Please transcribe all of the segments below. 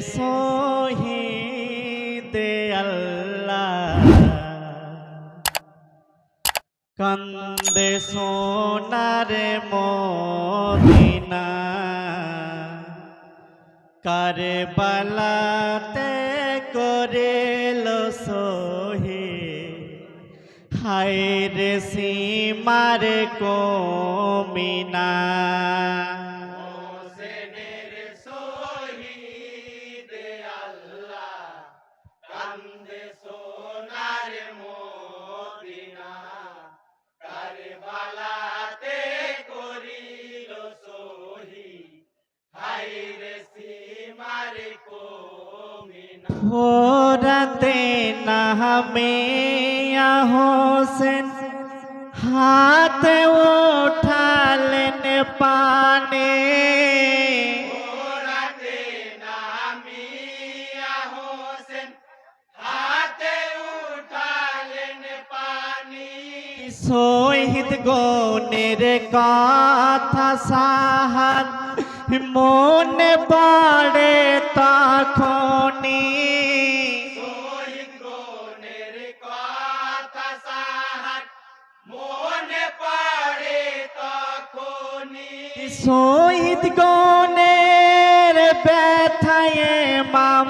শহীদে আল্লাহ। কান্দে সোনার Medina. কারবালাতে Corel সোহে। হায় রে সীমার কমিনা। ভোরতে নামে হোসেন। হাত উঠালেন পানে। শহীদ গনের কথা সাহার মনে পড়ে তখনি শহীদ গনের ব্যথায় মাম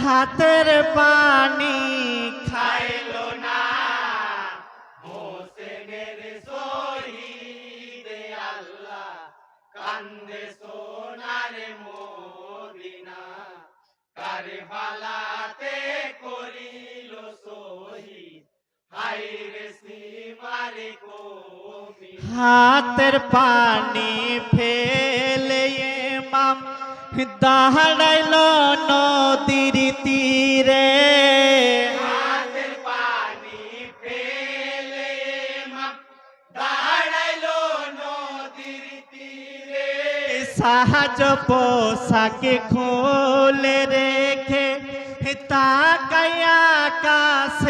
হাতের পানি হাতের পানি ফেলে মাম। দাঁড়াইল নদীর তীরে। সাহায্য পোশাকে খোলে রেখে তাকায়া কাশের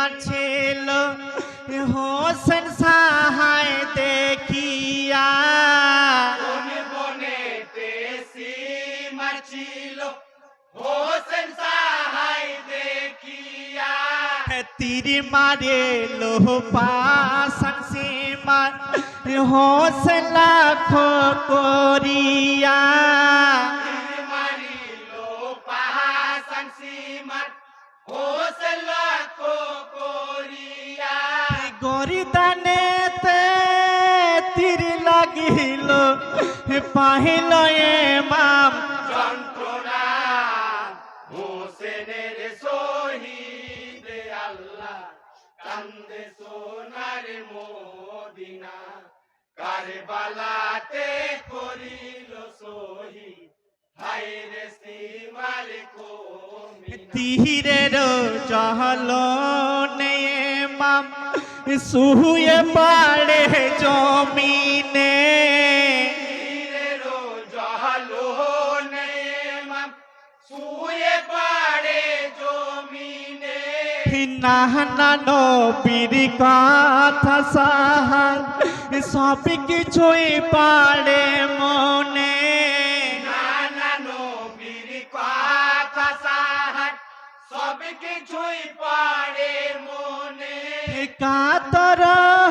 সীমা ছিল হোসেন সাহায় দেখিয়া। কোন বনেতে সীমার ছিল হোসেন সাহাই দেখিয়া। তীর মারে লোহ পাশন সীমা হোসেন লাখ করিয়া। পাহিল মাম। যন্ত্রণা হোসেনের শহীদ আল্লাহ কান্দে সোনার মদিনা। কারবালাতে করিল শহীদ সীমার জহল মাম শুয়ে পাড়ে জমিনে নাহানা নবীর কথা সাহার সব কিছুই পাড়ে মনে। নানা নবীর কথা সাহার সব কিছুই পাড়ে মনে। কাতর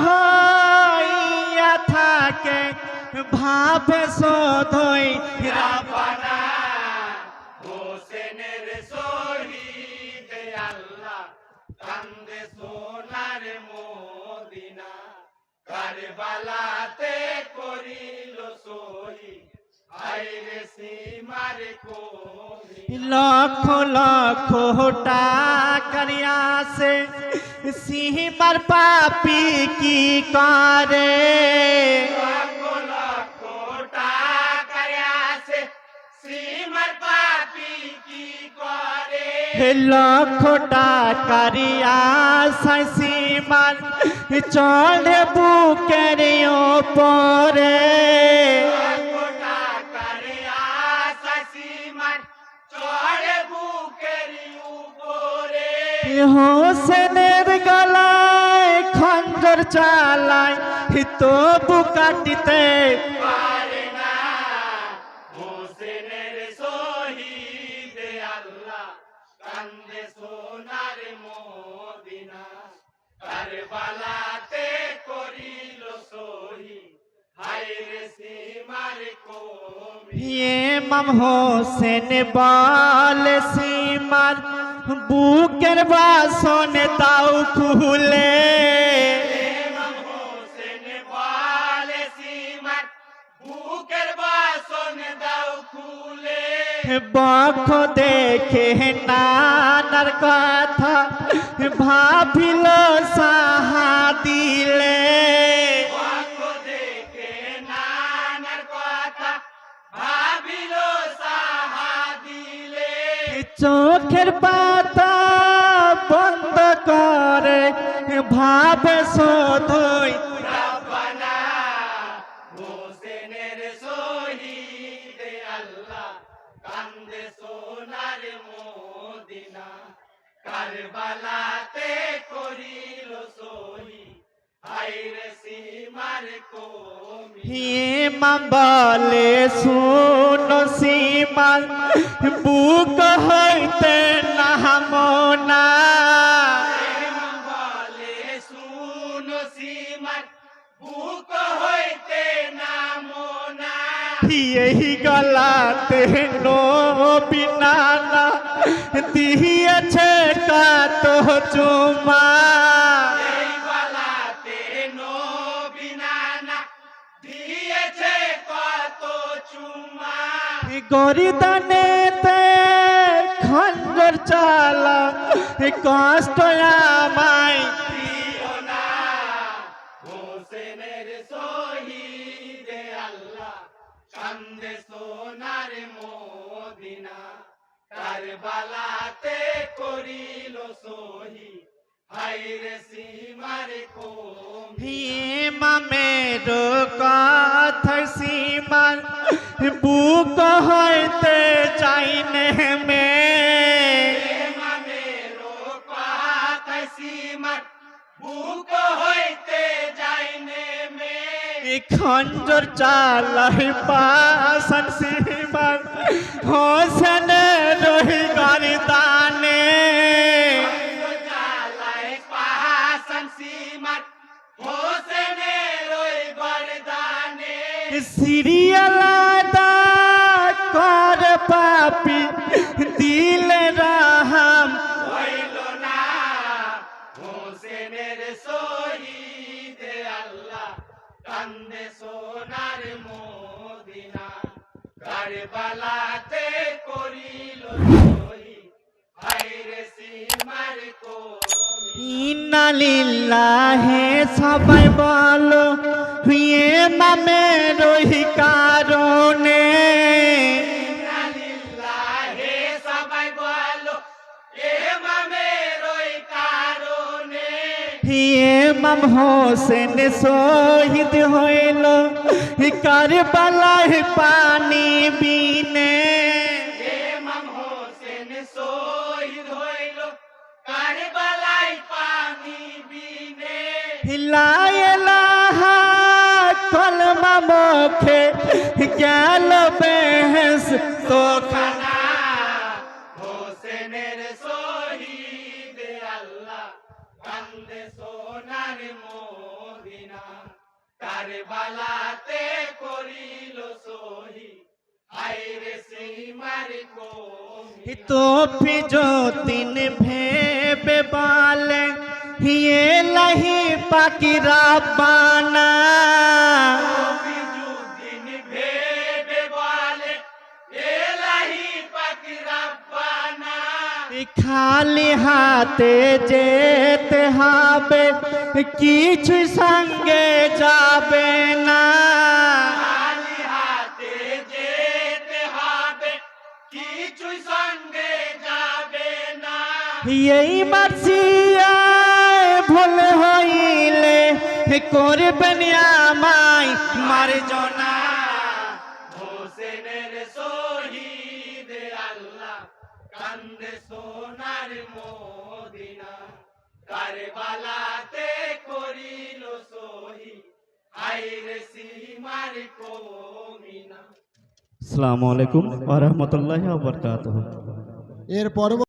হইয়া থাকে ভাবে শোধই রাবানা হোসেনের শহীদ আল্লাহ মদিনা কারবালাতে করিল শহীদ হাইরে সীমার কমি লক্ষ লক্ষ টাকার আসে সিমার পাপি কি করে লক্ষ লক্ষ টাকার আছে সীমার পাপি কি করে লক্ষ টাকার আশায় সীমার চলে বুকের ওপরে। হোসেনের গলায় খঞ্জর চালায় হিত কাটিতে ইমাম হোসেন বল সীমার বুকের বাসন দাও খুলে। ইমাম হোসেন বলে সীমার বুকের বাসন দাও খুলে। বখ দেখে নানার কথা ভাবিল সাহা চোখের পাতা বন্ধ করে ভাবে শোধই। কারবালাতে করিল শহীদ হিমাম বলে শুনো সীমান বুক হইতে নামনা এই গলাতে নো বিনানা দিয়েছে কাত চুমা গরিদানেতে খঞ্জর চালা কষ্ট আমায় কান্দে সোনার মদিনা। কারবালাতে করিল শহীদ হায়রে সীমার কমি। হিমামের কথা সীমান বুক হইতে চাইনে মে মামেরো কথায় সীমার বুক হইতে যাইনে মে খঞ্জর চালাই পাশন সীমান হোসেন রহি গরিদানে চালায় পাহাসান সীমার হোসেনের ওই বরদানে সিরিয়াল কর পাপি দিল রাহাম। হইল না হোসেনের শহীদ আল্লাহ কান্দে সোনার মদিনা। কারবালাতে করিল শহীদ। হায়রে সীমার কমি। ইন্নালিল্লাহে সবাই বলো হুয়ে মামে রহি হিয়ে মাম হোসেন শহীদ হইল। কারবালায় পানি বিনে। ইমাম হোসেন শহীদ হইল। কারবালায় পানি বিনে। হিলাইলাহা কলমা মুখে গেল বেহেস তো খানা বালাতে করিল সহি। আইরে সেই মারি কমি। তো যতিন ভেবে বালে হিয়ে লাহি পাকি রাব্বানা খালি হাতে যেতে হবে কিছুই সঙ্গে যাবে না। এই মার্সিয়ায় ভুল হইলে করবেন আমায় মার্জনা হোসেনের শহীদ আল্লাহ কান্দে সোনার মদিনা কারবালাতে আসসালামু আলাইকুম ওয়া রাহমাতুল্লাহি ওয়া বারাকাতুহু। এর পরবর্তী